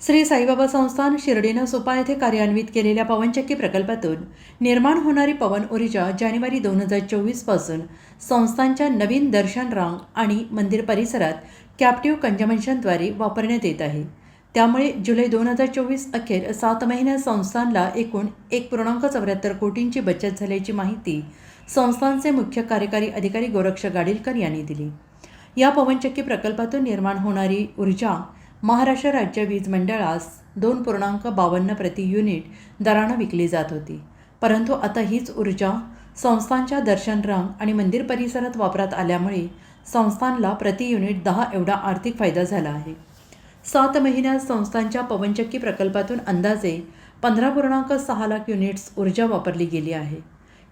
श्री साईबाबा संस्थान शिर्डीनं सुपा येथे कार्यान्वित केलेल्या पवनचक्की प्रकल्पातून निर्माण होणारी पवन ऊर्जा जानेवारी दोन हजार चोवीसपासून संस्थानच्या नवीन दर्शन रांग आणि मंदिर परिसरात कॅप्टिव्ह कंजमन्शनद्वारे वापरण्यात येत आहे. त्यामुळे जुलै दोन हजार चोवीस अखेर सात महिन्यात संस्थानला एकूण एक पूर्णांक चौऱ्याहत्तर कोटींची बचत झाल्याची माहिती संस्थानचे मुख्य कार्यकारी अधिकारी गोरक्ष गाडीलकर यांनी दिली. या पवनचक्की प्रकल्पातून निर्माण होणारी ऊर्जा महाराष्ट्र राज्य वीज मंडळास दोन पूर्णांक बावन्न प्रति युनिट दरानं विकली जात होती. परंतु आता हीच ऊर्जा संस्थांच्या दर्शन रांग आणि मंदिर परिसरात वापरात आल्यामुळे संस्थांना प्रति युनिट दहा एवढा आर्थिक फायदा झाला आहे. सात महिन्यात संस्थांच्या पवनचक्की प्रकल्पातून अंदाजे पंधरा पूर्णांक सहा लाख युनिट्स ऊर्जा वापरली गेली आहे.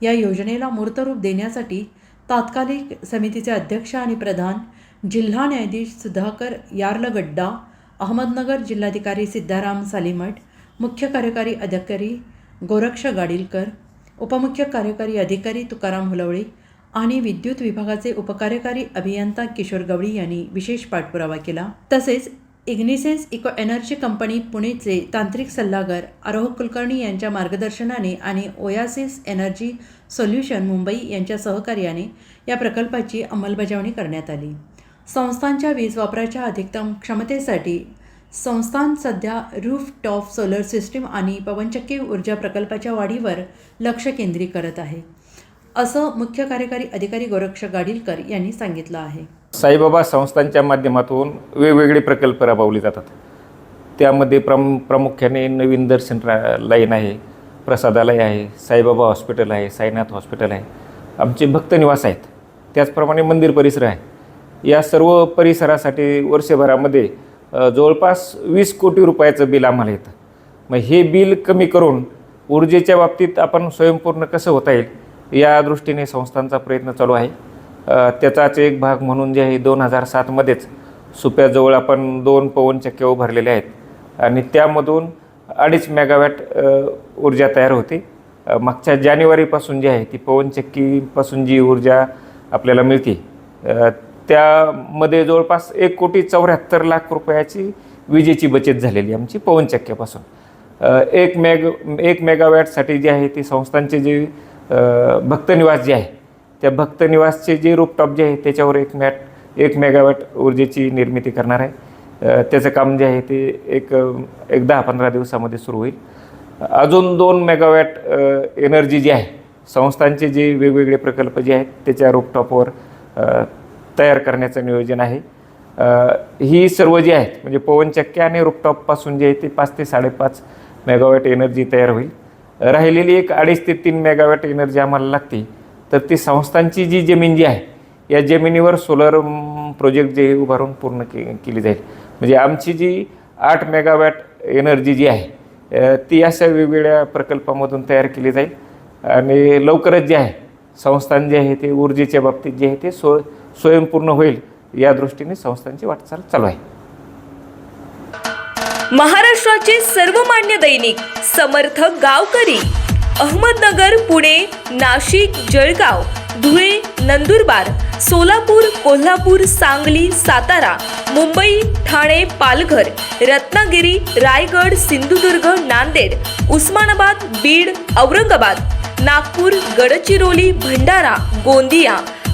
या योजनेला मूर्तरूप देण्यासाठी तात्कालिक समितीचे अध्यक्ष आणि प्रधान जिल्हा न्यायाधीश सुधाकर यार्लगड्डा अहमदनगर जिल्हाधिकारी सिद्धाराम सालीमठ मुख्य कार्यकारी अधिकारी गोरक्ष गाडीलकर उपमुख्य कार्यकारी अधिकारी तुकाराम हुलवळे आणि विद्युत विभागाचे उपकार्यकारी अभियंता किशोर गवळी यांनी विशेष पाठपुरावा केला. तसेच इग्निसेन्स इको एनर्जी कंपनी पुणेचे तांत्रिक सल्लागार आरोह कुलकर्णी यांच्या मार्गदर्शनाने आणि ओयासिस एनर्जी सोल्युशन मुंबई यांच्या सहकार्याने या प्रकल्पाची अंमलबजावणी करण्यात आली. संस्थांच्या वीज वापराच्या अधिकतम क्षमतेसाठी संस्थान सध्या रूफ टॉप सोलर सिस्टीम आणि पवनचक्की ऊर्जा प्रकल्पाच्या वाढीवर लक्ष केंद्रित करत आहे असं मुख्य कार्यकारी अधिकारी गोरक्ष गाडीलकर यांनी सांगितलं आहे. साईबाबा संस्थांच्या माध्यमातून वेगवेगळे प्रकल्प राबवले जातात. त्यामध्ये प्रम प्रामुख्याने नवीन दर्शन रा लाईन आहे प्रसादालय आहे साईबाबा हॉस्पिटल आहे साईनाथ हॉस्पिटल आहे. आमचे भक्तनिवास आहेत. त्याचप्रमाणे मंदिर परिसर आहे. या सर्व परिसरासाठी वर्षभरामध्ये जवळपास वीस कोटी रुपयाचं बिल आम्हाला येतं. मग हे बिल कमी करून ऊर्जेच्या बाबतीत आपण स्वयंपूर्ण कसं होता येईल या दृष्टीने संस्थांचा प्रयत्न चालू आहे. त्याचाच एक भाग म्हणून जे आहे दोन हजार सातमध्येच सुप्याजवळ आपण दोन पवनचक्क्या उभारलेल्या आहेत आणि त्यामधून अडीच मेगावॅट ऊर्जा तयार होते. मागच्या जानेवारीपासून जी आहे ती पवनचक्कीपासून जी ऊर्जा आपल्याला मिळते त्यामध्ये जवळपास एक कोटी चौऱ्याहत्तर लाख रुपयाची विजेची बचत झालेली आमची पवनचक्क्यापासून एक मेग एक मेगावॅटसाठी जे आहे ती संस्थांचे जे भक्तनिवास जे आहे त्या भक्तनिवासचे जे रूपटॉप जे आहे त्याच्यावर एक मॅट एक मेगावॅट ऊर्जेची निर्मिती करणार आहे. त्याचं काम जे आहे ते एक एक दहा पंधरा दिवसामध्ये सुरू होईल. अजून दोन मेगावॅट एनर्जी जी आहे संस्थांचे जे वेगवेगळे प्रकल्प जे आहेत त्याच्या रूपटॉपवर तयार करण्याचं नियोजन आहे. ही सर्व जी आहेत म्हणजे पवनचक्क्या आणि रुपटॉपपासून जे आहे ते पाच ते साडेपाच मेगावॅट एनर्जी तयार होईल. राहिलेली एक अडीच ते तीन मेगावॅट एनर्जी आम्हाला लागते. तर ती संस्थांची जी जमीन जी आहे या जमिनीवर सोलर प्रोजेक्ट जे उभारून पूर्ण के केली जाईल. म्हणजे आमची जी आठ मेगावॅट एनर्जी जी आहे ती अशा वेगवेगळ्या प्रकल्पामधून तयार केली जाईल. आणि लवकरच जे आहे संस्थान जे आहे ते ऊर्जेच्या बाबतीत जे आहे ते सो स्वयंपूर्ण होईल या दृष्टीने संस्थांची वाटचाल चालू आहे. महाराष्ट्राचे सर्वमान्य दैनिक समर्थ गावकरी अहमदनगर पुणे नाशिक जळगाव धुळे नंदुरबार सोलापूर कोल्हापूर सांगली सातारा मुंबई ठाणे पालघर रत्नागिरी रायगड सिंधुदुर्ग नांदेड उस्मानाबाद बीड औरंगाबाद नागपूर गडचिरोली भंडारा गोंदिया